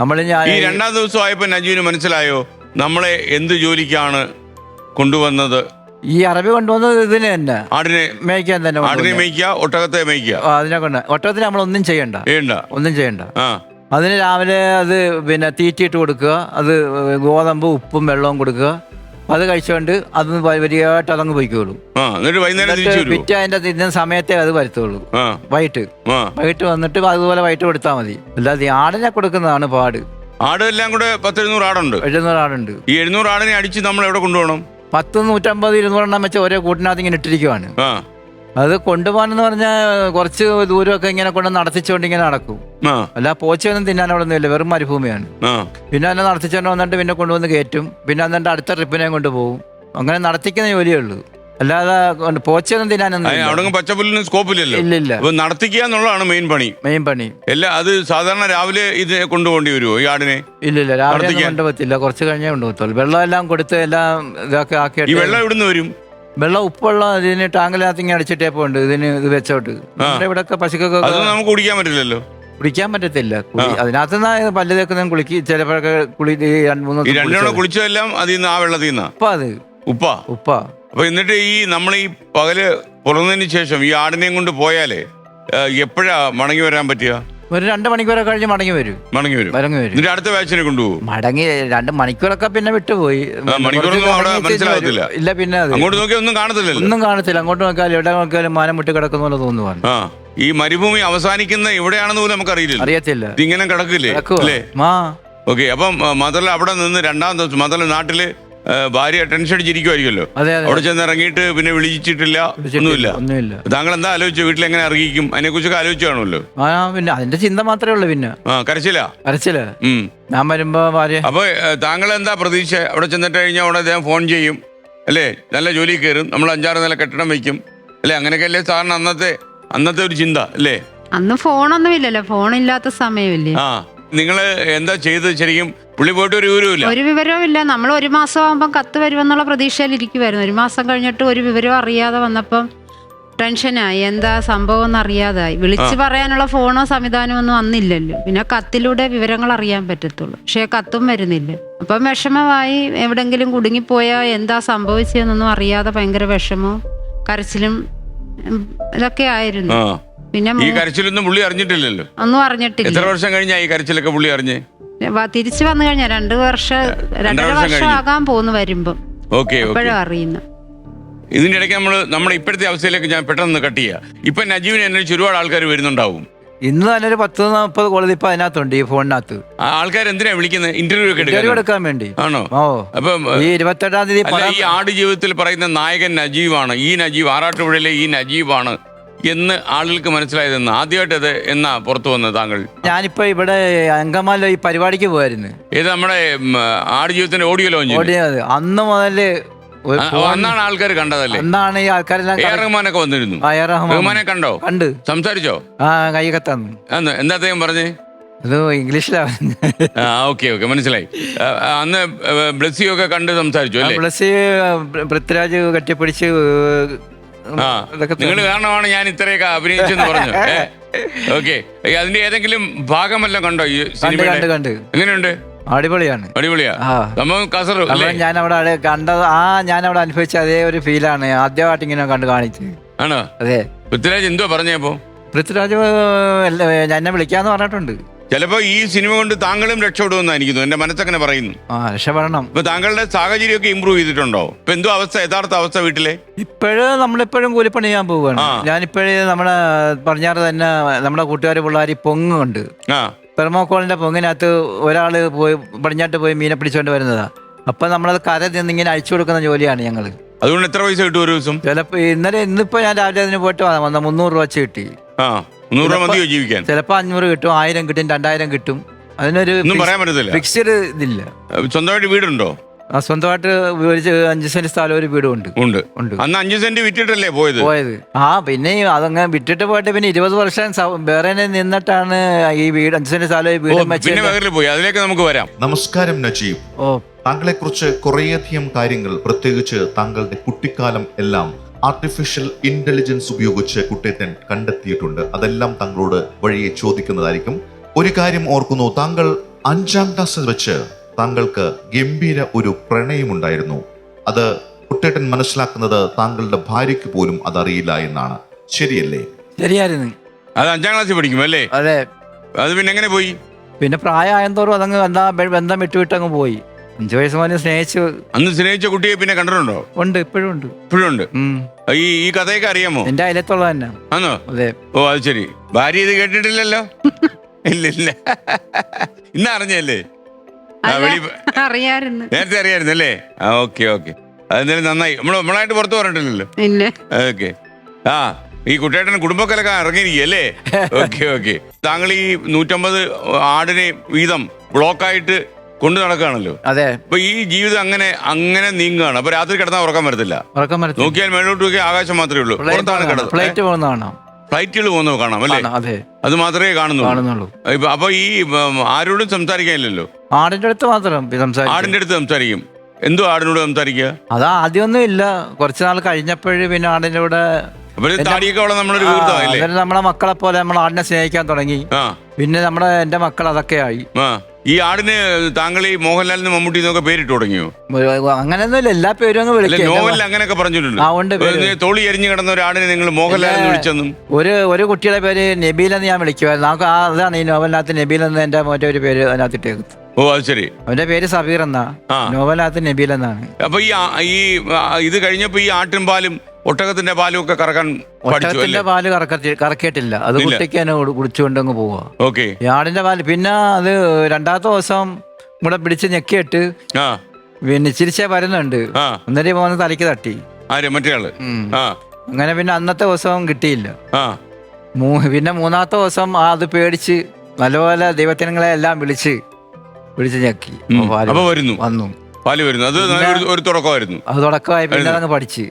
നമ്മൾ ഞാൻ ഈ രണ്ടാം ദിവസം ആയപ്പോ നജീവിന് മനസ്സിലായോ? നമ്മളെ എന്ത് ജോലിക്കാണ് കൊണ്ടുവന്നത്? ഈ അറബി കൊണ്ടുവന്നത് ഇതിന് തന്നെ. ആടിനെ മേയ്ക്കാൻ തന്നെ ആടിനെ മേയ്ക്ക മേയ്ക്കുക ഒട്ടകത്തെ മേയ്ക്കുക. ആ, അതിനെ കൊണ്ട് ഒട്ടകത്തിന് നമ്മൾ ഒന്നും ചെയ്യണ്ട. വേണ്ട ഒന്നും ചെയ്യണ്ട. ആ. അതിന് രാവിലെ അത് പിന്നെ തീറ്റിയിട്ട് കൊടുക്കുക. അത് ഗോതമ്പ് ഉപ്പും വെള്ളവും കൊടുക്കുക. അത് കഴിച്ചുകൊണ്ട് അത് വരികയായിട്ട് അതങ്ങ് പോയിക്കോളൂ. ആ എന്നിട്ട് വൈകുന്നേരം തിരിച്ചു എന്നിട്ട് വരുമോ പിറ്റേ അതിന്റെ തിന്നുന്ന സമയത്തെ അത് വരുത്തുള്ളൂ. ആ. വൈകിട്ട്. ആ. വൈകിട്ട് വന്നിട്ട് അതുപോലെ വൈകിട്ട് കൊടുത്താൽ മതി. അല്ലാതെ ഈ ആടിനെ കൊടുക്കുന്നതാണ് പാട്. ആടെല്ലാം കൂടെ പത്ത് എഴുന്നൂറ് ആടുണ്ട്. എഴുന്നൂറ് ആടുണ്ട്. ഈ എഴുന്നൂറ് ആടിനെ അടിച്ച് നമ്മൾ എവിടെ കൊണ്ടുപോകണം? പത്ത് നൂറ്റമ്പത് ഇരുന്നൂറെണ്ണം വെച്ച് ഓരോ കൂട്ടിനകത്ത് ഇങ്ങനെ ഇട്ടിരിക്കുവാണ്. ആ. അത് കൊണ്ടുപോകാനെന്ന് പറഞ്ഞാൽ കുറച്ച് ദൂരമൊക്കെ ഇങ്ങനെ കൊണ്ട് നടത്തിച്ചുകൊണ്ട് ഇങ്ങനെ നടക്കും. അല്ല പോച്ചയൊന്നും തിന്നാൻ അവിടെ ഒന്നുമില്ല വെറും മരുഭൂമിയാണ്. പിന്നെ അതിനെ നടത്തിച്ചുകൊണ്ട് വന്നിട്ട് പിന്നെ കൊണ്ടുവന്ന് കയറ്റും. പിന്നെ അന്നിട്ട് അടുത്ത ട്രിപ്പിനെയും കൊണ്ടുപോകും അങ്ങനെ നടത്തിക്കുന്ന ജോലിയേ ഉള്ളൂ അല്ലാതെ പോച്ചൊന്നും പോച്ചയൊന്നും തിന്നാനൊന്നും പച്ചപ്പുല്ലിനും അവിടെ പച്ചപ്പുല്ലിന് സ്കോപ്പില്ലല്ലോ. ഇല്ല ഇല്ല. അപ്പൊ നടത്തിക്കുക എന്നുള്ളതാണ് മെയിൻ പണി. മെയിൻ പണി. എല്ലാ അത് സാധാരണ രാവിലെ ഇത് കൊണ്ടുപോകേണ്ടി വരുമോ ഈ ആടിനെ? ഇല്ലില്ല ഇല്ല. രാവിലെ? കൊണ്ടുപോകത്തില്ല. കുറച്ച് കഴിഞ്ഞേ കൊണ്ടുപോകത്തുള്ളൂ. വെള്ളം എല്ലാം കൊടുത്ത് എല്ലാം ഇതൊക്കെ ആക്കിയിട്ട് വെള്ളം ഇവിടുന്ന് വരും? വെള്ളം ഉപ്പുവെള്ളം ഇതിന് ടാങ്കിനകത്ത് ഇങ്ങനെ അടിച്ചിട്ടേ ഉണ്ട് ഇതിന് ഇത് വെച്ചോട്ട്. നമ്മുടെ ഇവിടെയൊക്കെ പശുക്കൊക്കെ അതൊന്നും നമുക്ക് കുടിക്കാൻ പറ്റില്ലല്ലോ. കുടിക്കാൻ പറ്റത്തില്ല. അതിനകത്ത് നിന്ന് പല്ല് തേക്കുന്ന കുളിക്ക് ചിലപ്പോഴൊക്കെ കുളി രണ്ട് മൂന്ന് രണ്ടെണ്ണം കുളിച്ചത്. കുളിച്ചതെല്ലാം അതിൽ നിന്ന് ആ വെള്ളത്തിൽ നിന്നാ ഉപ്പാ അത്. ഉപ്പാ? ഉപ്പാ. അപ്പൊ എന്നിട്ട് ഈ നമ്മൾ ഈ പകൽ പുറന്നതിന് ശേഷം ഈ ആടിനെയും കൊണ്ട് പോയാലേ എപ്പോഴാ മടങ്ങി വരാൻ പറ്റുക? ഒരു രണ്ട് മണിക്കൂറൊക്കെ കഴിഞ്ഞ് മടങ്ങി വരും. മടങ്ങി വരും. മടങ്ങി വരും. എന്നിട്ട് അടുത്ത ബാച്ചിനെ കൊണ്ടുപോകും. മടങ്ങി രണ്ട് മണിക്കൂറൊക്കെ പിന്നെ വിട്ടുപോയി. മണിക്കൂറൊന്നും അവിടെ. ഇല്ല പിന്നെ അങ്ങോട്ട് നോക്കിയാൽ ഒന്നും കാണത്തില്ല ഒന്നും കാണത്തില്ല. അങ്ങോട്ട് നോക്കിയാൽ എവിടെ നോക്കിയാലും മാനം മുട്ടി കിടക്കുന്ന പോലെ തോന്നുവാണ്. ഈ മരുഭൂമി അവസാനിക്കുന്ന എവിടെയാണെന്ന് പോലും നമുക്ക് അറിയില്ല അറിയത്തില്ല. ഇതിങ്ങനെ കിടക്കില്ലേ? അല്ലേ? ഓക്കെ അപ്പം മതല അവിടെ നിന്ന് രണ്ടാം ദിവസം മതല നാട്ടിൽ ഭാര്യ ടെൻഷൻ അടിച്ചിരിക്കുമായിരിക്കുമല്ലോ അതെ അതെ അവിടെ ചെന്ന് ഇറങ്ങിയിട്ട് പിന്നെ വിളിച്ചിട്ടില്ല ഒന്നുമില്ല. ഒന്നുമില്ല. താങ്കൾ എന്താ ആലോചിച്ചു? വീട്ടിൽ എങ്ങനെ ഇറങ്ങിക്കും അതിനെ കുറിച്ചൊക്കെ ആലോചിച്ചു കാണുമല്ലോ. ആ പിന്നെ അതിന്റെ ചിന്ത മാത്രമേ ഉള്ളൂ പിന്നെ. ആ കരച്ചില്ല കരച്ചിൽ. ഉം. ഞാൻ വരുമ്പോ ഭാര്യ അപ്പൊ താങ്കൾ എന്താ പ്രതീക്ഷ? അവിടെ ചെന്നിട്ട് കഴിഞ്ഞാൽ അവിടെ അദ്ദേഹം ഫോൺ ചെയ്യും. അല്ലേ? നല്ല ജോലി കയറും. നമ്മൾ അഞ്ചാറ് നില കെട്ടിടം വെക്കും അല്ലേ? അങ്ങനെയൊക്കെ അല്ലേ സാറിന് അന്നത്തെ അന്നത്തെ ഒരു ചിന്ത അല്ലേ? അന്ന് ഫോണൊന്നും ഇല്ലല്ലോ. ഫോൺ ഇല്ലാത്ത സമയമില്ലേ? ആ. നിങ്ങൾ എന്താ ചെയ്തത് ശരിക്കും? പുള്ളി പോയിട്ട് ഒരു വിവരവുമില്ല. ഒരു വിവരവും ഇല്ല നമ്മൾ ഒരു മാസം ആകുമ്പോൾ കത്ത് വരുമെന്നുള്ള പ്രതീക്ഷയിൽ ഇരിക്കുമായിരുന്നു ഒരു മാസം കഴിഞ്ഞിട്ട് ഒരു വിവരവും അറിയാതെ വന്നപ്പം ടെൻഷനായി. എന്താ സംഭവം എന്ന് അറിയാതായി വിളിച്ചു പറയാനുള്ള ഫോണോ സംവിധാനമോ ഒന്നും അന്നില്ലല്ലോ. പിന്നെ കത്തിലൂടെ വിവരങ്ങൾ അറിയാൻ പറ്റത്തുള്ളൂ. പക്ഷേ കത്തും വരുന്നില്ല. അപ്പം വിഷമമായി എവിടെങ്കിലും കുടുങ്ങിപ്പോയാൽ എന്താ സംഭവിച്ചതെന്നൊന്നും അറിയാതെ ഭയങ്കര വിഷമവും കരച്ചിലും ഇതൊക്കെ ആയിരുന്നു. പിന്നെ ഈ കരച്ചിലൊന്നും പുള്ളി അറിഞ്ഞിട്ടില്ലല്ലോ. ഒന്നും അറിഞ്ഞിട്ടില്ല. എത്ര വർഷം കഴിഞ്ഞാ ഈ കരച്ചിലൊക്കെ പുള്ളി അറിഞ്ഞ്? വ- തിരിച്ചു വന്നു കഴിഞ്ഞാൽ രണ്ട് വർഷം രണ്ടര വർഷം വർഷം കഴിഞ്ഞു. ആകാൻ പോന്നു വരുമ്പോ. Okay okay. അപ്പോഴും അറിയുന്നു. ഇതിന്റെ ഇടയ്ക്ക് നമ്മൾ നമ്മുടെ ഇപ്പോഴത്തെ അവസ്ഥയിലേക്ക് ഞാൻ പെട്ടെന്ന് കട്ട് ചെയ്യാം. ഇപ്പൊ നജീവിനെ അന്വേഷിച്ച് ഒരുപാട് ആൾക്കാർ വരുന്നുണ്ടാവും. ഇന്ന് തന്നെ ഒരു പത്ത് നാൽപ്പത് കോളേജ് ഇപ്പൊ അതിനകത്തുണ്ട് ഈ ഫോണിനകത്ത്. ആ ആൾക്കാർ എന്തിനാ വിളിക്കുന്നത് ഇന്റർവ്യൂ ഒക്കെ ഇന്റർവ്യൂ എടുക്കാൻ എടുക്കാൻ വേണ്ടി. ആണോ? ഓ. അപ്പം ഈ ഇരുപത്തെട്ടാം തീയതി അല്ല പടം- ഈ ആട് ജീവിതത്തിൽ പറയുന്ന നായകൻ നജീവാണ്. ഈ നജീവ് ആറാട്ടുപുഴയിലെ ഈ നജീവാണ്. എന്ന് ആളുകൾക്ക് മനസ്സിലായതെന്ന് ആദ്യമായിട്ട് അത് എന്നാ പുറത്തു വന്നത് താങ്കൾ? ഞാനിപ്പോ ഇവിടെ അങ്കമാല ഈ പരിപാടിക്ക് പോയായിരുന്നു ഇത് നമ്മുടെ ആട് ജീവിതത്തിന്റെ ഓഡിയോ ലോഞ്ച് ഓടിയത് അന്ന് മുതൽ ഒരു അന്നാണ് ആൾക്കാർ കണ്ടതല്ലേ? അന്നാണ് ഈ ആൾക്കാരെല്ലാം എ ആർ കറ- റഹ്മാനൊക്കെ വന്നിരുന്നു. ആ, എ ആർ റഹ്മാൻ റഹ്മാനെ കണ്ടോ? കണ്ട്. സംസാരിച്ചോ? ആ കൈയൊക്കെ തന്നു അന്ന് എന്താ അദ്ദേഹം പറഞ്ഞേ? അത് ഇംഗ്ലീഷിലാണ് ആ ഓക്കെ ഓക്കെ മനസ്സിലായി. ആ, ആ, അന്ന് ബ്ലസ്സിയൊക്കെ കണ്ട് സംസാരിച്ചു അല്ലേ? പൃഥ്വിരാജ് കെട്ടിപ്പിടിച്ച് നിങ്ങൾ കാരണമാണ് ഞാൻ ഇത്രയൊക്കെ അഭിനയിച്ചെന്ന് പറഞ്ഞു ഓക്കെ. അതിന്റെ ഏതെങ്കിലും ഭാഗമല്ല കണ്ടോ ഈ സിനിമയുടെ എങ്ങനെയുണ്ട്? അടിപൊളിയാണ്. അടിപൊളിയാ? സംഭവം ഞാൻ അവിടെ കണ്ടത് ആ ഞാൻ അവിടെ അനുഭവിച്ച അതേ ഒരു ഫീലാണ്. ആദ്യമായിട്ട് ഇങ്ങനെ കണ്ട് കാണിച്ചത് ആണോ? അതെ. പൃഥ്വിരാജ് എന്തോ പറഞ്ഞപ്പോ പൃഥ്വിരാജ് എന്നെ വിളിക്കാന്ന് പറഞ്ഞിട്ടുണ്ട്. ചിലപ്പോ ഈ സിനിമ കൊണ്ട് താങ്കളും രക്ഷപ്പെടുമെന്നായിരിക്കുന്നു എന്റെ മനസ്സങ്ങനെ പറയുന്നു. ആ രക്ഷപ്പെടണം. ഇപ്പൊ താങ്കളുടെ സാഹചര്യം ഒക്കെ ഇമ്പ്രൂവ് ചെയ്തിട്ടുണ്ടോ? ഇപ്പൊ എന്തോ അവസ്ഥ യഥാർത്ഥ അവസ്ഥ വീട്ടിലെ? ഇപ്പോഴും നമ്മളിപ്പോഴും കൂലിപ്പണി ചെയ്യാൻ പോവുകയാണ്. ആ. ഞാനിപ്പോഴേ നമ്മുടെ പറഞ്ഞാറ് തന്നെ നമ്മുടെ കൂട്ടുകാർ പിള്ളേർ പൊങ്ങുണ്ട്. ആ. തെർമോക്കോളിന്റെ പൊങ്ങിനകത്ത് ഒരാൾ പോയി പടിഞ്ഞാട്ട് പോയി മീനെ പിടിച്ചോണ്ട് വരുന്നതാ. അപ്പൊ നമ്മളത് കര നിന്ന് ഇങ്ങനെ അഴിച്ചു കൊടുക്കുന്ന ജോലിയാണ് ഞങ്ങൾ അതുകൊണ്ട് എത്ര പൈസ കിട്ടും ഒരു ദിവസം? ചിലപ്പോ ഇന്നലെ ഇന്നിപ്പോ ഞാൻ രാവിലെ അതിന് പോയിട്ട് വന്ന- വന്ന മുന്നൂറ് രൂപ വെച്ച് കിട്ടി. ആ. മുന്നൂറ് രൂപ മതിയോ ജീവിക്കാൻ? ചിലപ്പോ അഞ്ഞൂറ് കിട്ടും ആയിരം കിട്ടും രണ്ടായിരം കിട്ടും. അതിനൊരു ഒന്നും പറയാൻ പറ്റത്തില്ല. ഫിക്സ്ഡ് ഇതില്ല. സ്വന്തമായിട്ട് വീടുണ്ടോ? ആ സ്വന്തമായിട്ട് ഉപയോഗിച്ച് അഞ്ച് സെന്റ് സ്ഥലം ഒരു വീടും ഉണ്ട്. ഉണ്ട്. ഉണ്ട്. അന്ന് അഞ്ച് സെന്റ് വിറ്റിട്ടല്ലേ പോയത്? പോയത്. ആ പിന്നെ അതങ്ങനെ വിട്ടിട്ട് പോയിട്ട് പിന്നെ ഇരുപത് വർഷം വേറെ നിന്നിട്ടാണ് ഈ വീട് അഞ്ച് സെന്റ് സ്ഥലം വീടും പോയി. അതിലേക്ക് നമുക്ക് വരാം. നമസ്കാരം നജീബ്. ഓ. താങ്കളെ കുറിച്ച് കുറേയധികം കാര്യങ്ങൾ പ്രത്യേകിച്ച് താങ്കളുടെ കുട്ടിക്കാലം എല്ലാം ആർട്ടിഫിഷ്യൽ ഇന്റലിജൻസ് ഉപയോഗിച്ച് കുട്ടേത്തൻ കണ്ടെത്തിയിട്ടുണ്ട്. അതെല്ലാം തങ്ങളോട് വഴിയെ ചോദിക്കുന്നതായിരിക്കും. ഒരു കാര്യം ഓർക്കുന്നു താങ്കൾ അഞ്ചാം ക്ലാസ്സിൽ വെച്ച് താങ്കൾക്ക് ഗംഭീര ഒരു പ്രണയമുണ്ടായിരുന്നു. അത് കുട്ടേട്ടൻ മനസ്സിലാക്കുന്നത് താങ്കളുടെ ഭാര്യയ്ക്ക് പോലും അതറിയില്ല എന്നാണ്. ശരിയല്ലേ? ശരിയായിരുന്നു. അത് അഞ്ചാം ക്ലാസ്സിൽ പഠിക്കും അല്ലേ? അതെ. അത് പിന്നെ എങ്ങനെ പോയി? പിന്നെ പ്രായമായതോറും അതങ്ങ് ബന്ധം ബന്ധം വിട്ടുവിട്ടങ്ങ് പോയി. അഞ്ചു വയസ്സ് മോനെ സ്നേഹിച്ചു. അന്ന് സ്നേഹിച്ച കുട്ടിയെ പിന്നെ കണ്ടിട്ടുണ്ടോ? ഉണ്ട് ഇപ്പോഴും ഉണ്ട്. ഇപ്പോഴും ഉണ്ട്? ഉം. ഈ ഈ കഥയൊക്കെ അറിയാമോ? എന്റെ അയലത്തുള്ള തന്നെ. ആണോ അതെ. ഓ അത് ശരി. ഭാര്യ ഇത് കേട്ടിട്ടില്ലല്ലോ? ഇല്ലില്ല. ഇല്ല ഇന്ന് അറിഞ്ഞല്ലേ? ആ, അല്ല, വെളി അറിയായിരുന്നു. നേരത്തെ അറിയായിരുന്നു അല്ലേ? ആ ഓക്കെ ഓക്കെ. അതെന്തായാലും നന്നായി. നമ്മൾ നമ്മളായിട്ട് പുറത്ത് പറഞ്ഞിട്ടില്ലല്ലോ. ഇല്ല. ഓക്കെ. ആ ഈ കുട്ടേട്ടൻ കുടുംബക്കലൊക്കെ ഇറങ്ങിയിരിക്കും അല്ലേ? Okay okay. താങ്കൾ ഈ നൂറ്റമ്പത് ആടിനെ വീതം ബ്ലോക്കായിട്ട് കൊണ്ടു നടക്കുകയാണല്ലോ. അതെ. അപ്പൊ ഈ ജീവിതം അങ്ങനെ അങ്ങനെ നീങ്ങാണ് അപ്പൊ രാത്രി കിടന്നാൽ ഉറക്കം വരത്തില്ല. ഉറക്കം വരത്തില്ല. നോക്കിയാൽ മേലോട്ട് നോക്കിയാൽ ആകാശം മാത്രമേ ഉള്ളൂ. പുറത്താണ് കിടന്നത്. ഫ്ലൈറ്റ് ഫ്ലൈറ്റുകൾ പോകുന്നത് കാണാം അല്ലേ? അതെ. അത് മാത്രമേ കാണുന്നുള്ളൂ. ഇപ്പൊ- അപ്പൊ ഈ ആരോടും സംസാരിക്കാനില്ലല്ലോ. ആടിന്റെ അടുത്ത് മാത്രം ആടിന്റെ അടുത്ത് സംസാരിക്കും. എന്തോ ആടിനോട് സംസാരിക്കുക? അത് ആദ്യമൊന്നും ഇല്ല കുറച്ച് നാൾ കഴിഞ്ഞപ്പോഴും പിന്നെ ആടിന്റെ കൂടെ നമ്മളെ മക്കളെ പോലെ നമ്മൾ ആടിനെ സ്നേഹിക്കാൻ തുടങ്ങി. പിന്നെ നമ്മുടെ എന്റെ മക്കൾ അതൊക്കെ ആയി ഈ ആടിന് താങ്കൾ ഈ മോഹൻലാലിന് മമ്മൂട്ടി എന്നൊക്കെ പേരിട്ട് തുടങ്ങിയോ? അങ്ങനെയൊന്നുമില്ല എല്ലാ പേരും അങ്ങ് അല്ലെ വിളിക്കും നോവലിൽ അങ്ങനെയൊക്കെ പറഞ്ഞിട്ടുണ്ട്. ആ, ഉണ്ട് പേര്. ഒരു തോളി എരിഞ്ഞു കിടന്ന ഒരു ആടിനെ നിങ്ങൾ മോഹൻലാൽ എന്ന് വിളിച്ചെന്നും. ഒരു ഒരു കുട്ടിയുടെ പേര് നബീൽ എന്ന് ഞാൻ വിളിക്കുമായിരുന്നു. നമുക്ക് ആ അതാണ് ഈ നോവലിനകത്ത് നബീൽ എന്ന് എന്റെ മറ്റേ ഒരു പേര് അതിനകത്ത് ഇട്ടേക്കുന്നത്. ഓ അത് ശരി. അവന്റെ പേര് സബീർ എന്നാ ആ. നോവലിനകത്ത് നബീൽ എന്നാണ്. അപ്പൊ ഈ ആ- ഈ ആ, ഇത് കഴിഞ്ഞപ്പോ ഈ ആട്ടിൻ പാലും ഒട്ടകത്തിന്റെ പാലൊക്കെ ഒക്കെ കറക്കാൻ പഠിച്ചു ഒട്ടകത്തിന്റെ അല്ലേ? പാൽ കറക്കത്തി കറക്കിയിട്ടില്ല. അത് ഇല്ല. കുട്ടിക്ക് തന്നെ കുടിച്ചുകൊണ്ട് അങ്ങ് പോവാ. ഓക്കെ. ഈ ആടിന്റെ പാൽ പിന്നെ അത് രണ്ടാമത്തെ ദിവസം ഇവിടെ പിടിച്ച് ഞെക്കിയിട്ട് ആ. പിന്നെ ചിരിച്ചേ വരുന്നുണ്ട്. ആ. പോകുന്ന തലയ്ക്ക് തട്ടി. ആര്? മറ്റേ ആൾ? ആ. അങ്ങനെ പിന്നെ അന്നത്തെ ദിവസം കിട്ടിയില്ല. ആ. മൂ- പിന്നെ മൂന്നാമത്തെ ദിവസം ആ അത് പേടിച്ച് നല്ലപോലെ ദൈവത്തിനങ്ങളെ എല്ലാം വിളിച്ച് വിളിച്ച് ഞെക്കി. ഉം. അപ്പൊ പാൽ അപ്പൊ വരുന്നു. വന്നു. പാൽ വരുന്നു. അത് നല്ലൊരു- ഒരു തുടക്കമായിരുന്നു. അത് തുടക്കമായി. പിന്നെ അതങ്ങ് പഠിച്ച്.